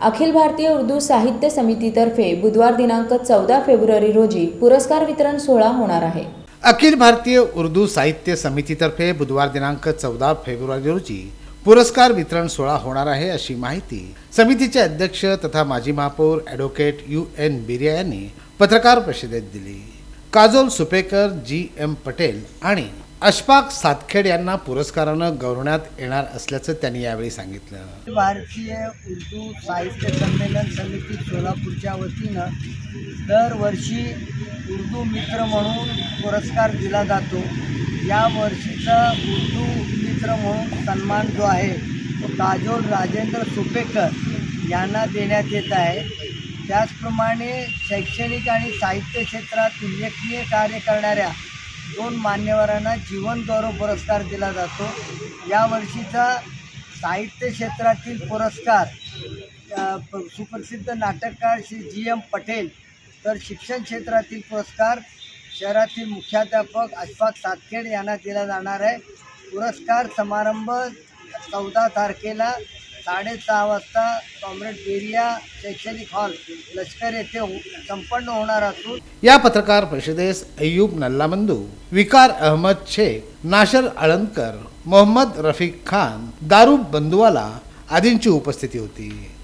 अखिल भारतीय उर्दू साहित्य समितीतर्फे बुधवार दिनांक चौदा फेब्रुवारी रोजी पुरस्कार वितरण सोहळा होणार आहे. अखिल भारतीय उर्दू साहित्य समितीतर्फे बुधवार दिनांक चौदा फेब्रुवारी रोजी पुरस्कार वितरण सोहळा होणार आहे अशी माहिती समितीचे अध्यक्ष तथा माजी महापौर ॲडव्होकेट यू एन बिर्या यांनी पत्रकार परिषदेत दिली. काजोल सुपेकर जी. एम. पटेल आणि अशफाक सातखेड यांना पुरस्कारानं गौरवण्यात येणार असल्याचं त्यांनी यावेळी सांगितलं. भारतीय उर्दू साहित्य संमेलन समिती सोलापूरच्या वतीनं दरवर्षी उर्दू मित्र म्हणून पुरस्कार दिला जातो. या वर्षीचा उर्दू मित्र म्हणून सन्मान जो आहे तो काजोल राजेंद्र सुपेकर यांना देण्यात येत आहे. त्याचप्रमाणे शैक्षणिक आणि साहित्य क्षेत्रात उल्लेखनीय कार्य करणाऱ्या दोन मान्यवरांना जीवन गौरव पुरस्कार दिला जातो. यावर्षीचा साहित्य क्षेत्रातील पुरस्कार सुप्रसिद्ध नाटककार श्री जी एम पटेल तर शिक्षण क्षेत्रातील पुरस्कार शहरातील मुख्याध्यापक अशफाक सातखेड यांना दिला जाणार आहे. पुरस्कार समारंभ चौदा तारखेला साडेसहा वाजता कॉम्रेड बेरिया शैक्षणिक हॉल लष्कर येथे हो-, संपन्न होणार असून या पत्रकार परिषदेस अय्यूब नल्लामंदू विकार अहमद शेख नाशर आळंदकर मोहम्मद रफीक खान दारूब बंदुवाला आदींची उपस्थिती होती.